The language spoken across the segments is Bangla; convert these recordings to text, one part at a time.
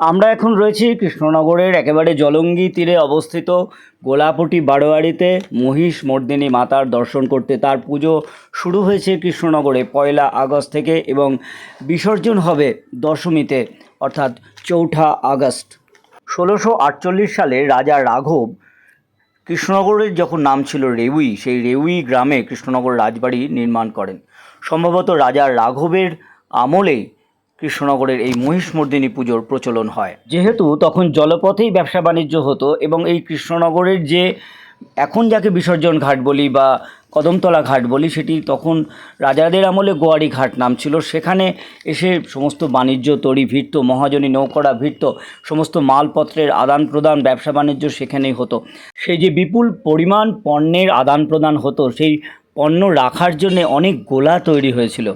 আমরা এখন রয়েছি কৃষ্ণনগরের একেবারে জলঙ্গি তীরে অবস্থিত গোলাপটি বারোয়ারিতে মহিষ মর্দিনী মাতার দর্শন করতে তার পুজো শুরু হয়েছে কৃষ্ণনগরে পয়লা আগস্ট থেকে এবং বিসর্জন হবে দশমীতে, অর্থাৎ চৌঠা আগস্ট। ষোলোশো আটচল্লিশ সালে রাজা রাঘব কৃষ্ণনগরের যখন নাম ছিল রেউই, সেই রেউই গ্রামে কৃষ্ণনগর রাজবাড়ি নির্মাণ করেন। সম্ভবত রাজা রাঘবের আমলেই কৃষ্ণনগরের এই মহিষমর্দিনী পুজোর প্রচলন হয়। যেহেতু তখন জলপথেই ব্যবসা বাণিজ্য হতো এবং এই কৃষ্ণনগরের যে এখন যাকে বিসর্জন ঘাট বলি বা কদমতলা ঘাট বলি, সেটি তখন রাজাদের আমলে গোয়ারি ঘাট নাম ছিল। সেখানে এসে সমস্ত বাণিজ্য তরি ভিড়ত, মহাজনী নৌকরা ভিড়ত, সমস্ত মালপত্রের আদান প্রদান ব্যবসা বাণিজ্য সেখানেই হতো। সেই যে বিপুল পরিমাণ পণ্যের আদান প্রদান হতো, সেই পণ্য রাখার জন্যে অনেক গোলা তৈরি হয়েছিল।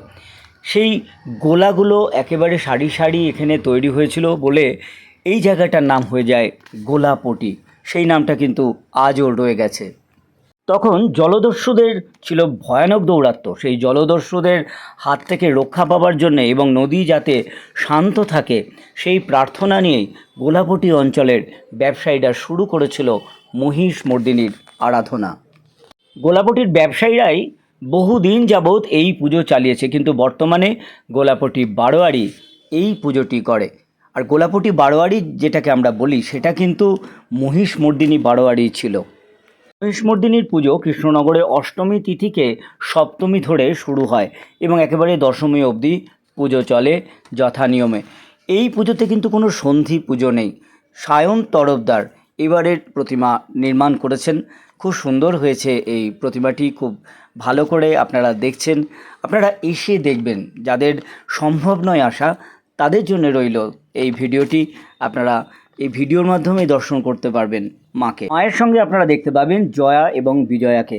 সেই গোলাগুলো একেবারে সারি সারি এখানে তৈরি হয়েছিল বলে এই জায়গাটার নাম হয়ে যায় গোলাপটি। সেই নামটা কিন্তু আজও রয়ে গেছে। তখন জলদস্যুদের ছিল ভয়ানক দৌরাত্ম্য। সেই জলদস্যুদের হাত থেকে রক্ষা পাবার জন্য এবং নদী যাতে শান্ত থাকে, সেই প্রার্থনা নিয়েই গোলাপটি অঞ্চলের ব্যবসায়ীরা শুরু করেছিল মহিষ মর্দিনীর আরাধনা। গোলাপটির ব্যবসায়ীরাই বহুদিন যাবৎ এই পুজো চালিয়েছে, কিন্তু বর্তমানে গোলাপটি বারোয়ারি এই পুজোটি করে। আর গোলাপটি বারোয়ারি যেটাকে আমরা বলি, সেটা কিন্তু মহিষমর্দিনী বারোয়ারি ছিল। মহিষমর্দিনীর পুজো কৃষ্ণনগরে অষ্টমী তিথিকে সপ্তমী ধরে শুরু হয় এবং একেবারে দশমী অবধি পুজো চলে যথা নিয়মে এই পুজোতে কিন্তু কোনো সন্ধি পুজো নেই। সায়ন তরফদার এবারের প্রতিমা নির্মাণ করেছেন। খুব সুন্দর হয়েছে এই প্রতিমাটি, খুব ভালো করে আপনারা দেখছেন। আপনারা এসে দেখবেন, যাদের সম্ভব নয় আসা, তাদের জন্য রইল এই ভিডিওটি। আপনারা এই ভিডিওর মাধ্যমে দর্শন করতে পারবেন মাকে। মায়ের সঙ্গে আপনারা দেখতে পাবেন জয়া এবং বিজয়াকে।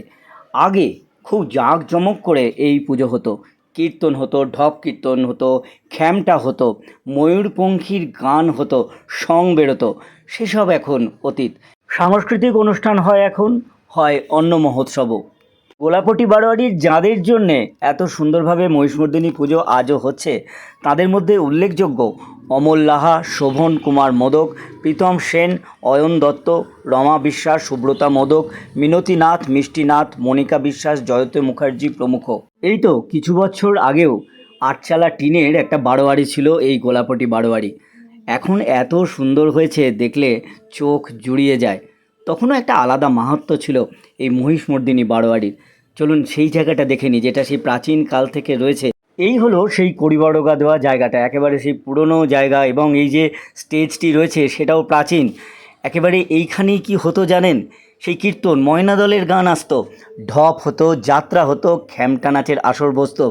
আগে খুব জাঁকজমক করে এই পুজো হতো। কীর্তন হতো, ঢপ কীর্তন হতো, খ্যামটা হতো, ময়ূরপঙ্খীর গান হতো, সং বেরোতো, সেসব এখন অতীত। সাংস্কৃতিক অনুষ্ঠান হয় এখন, হয় অন্ন মহোৎসবও। গোলাপটি বারোয়ারির যাঁদের জন্যে এত সুন্দরভাবে মহিষমর্দিনী পুজো আজও হচ্ছে, তাদের মধ্যে উল্লেখযোগ্য অমল লাহা, শোভন কুমার মোদক, প্রীতম সেন, অয়ন দত্ত, রমা বিশ্বাস, সুব্রতা মোদক, মিনতি নাথ, মিষ্টি নাথ, মনিকা বিশ্বাস, জয়তে মুখার্জি প্রমুখ। এই তো কিছু বছর আগেও আটচালা টিনের একটা বারোয়ারি ছিল এই গোলাপটি বারোয়ারি। এখন এত সুন্দর হয়েছে দেখলে চোখ জুড়িয়ে যায়। তখনও একটা আলাদা মাহাত্ম্য ছিল এই মহিষমর্দিনী বারোয়ারির। চলুন সেই জায়গাটা দেখে নিই, যেটা সেই প্রাচীন কাল থেকে রয়েছে। এই হলো সেই কড়িবড়গা দেওয়া জায়গাটা, একেবারে সেই পুরনো জায়গা এবং এই যে স্টেজটি রয়েছে সেটাও প্রাচীন। একেবারে এইখানেই কি হতো জানেন? সেই কীর্তন ময়না দলের গান আসতো। ঢপ হতো, যাত্রা হতো, খ্যামটা নাচের আসর বসতো।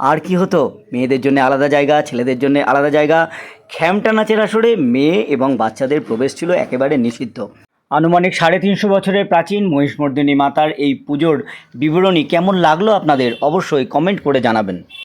আর কি হতো? মেয়েদের জন্য আলাদা জায়গা, ছেলেদের জন্য আলাদা জায়গা। খ্যামটা নাচের আসরে মেয়ে এবং বাচ্চাদের প্রবেশ ছিল একেবারে নিষিদ্ধ। আনুমানিক সাড়ে তিনশো বছরের প্রাচীন মহিষমর্দিনী মাতার এই পুজোর বিবরণী কেমন লাগল আপনাদের? অবশ্যই কমেন্ট করে জানাবেন।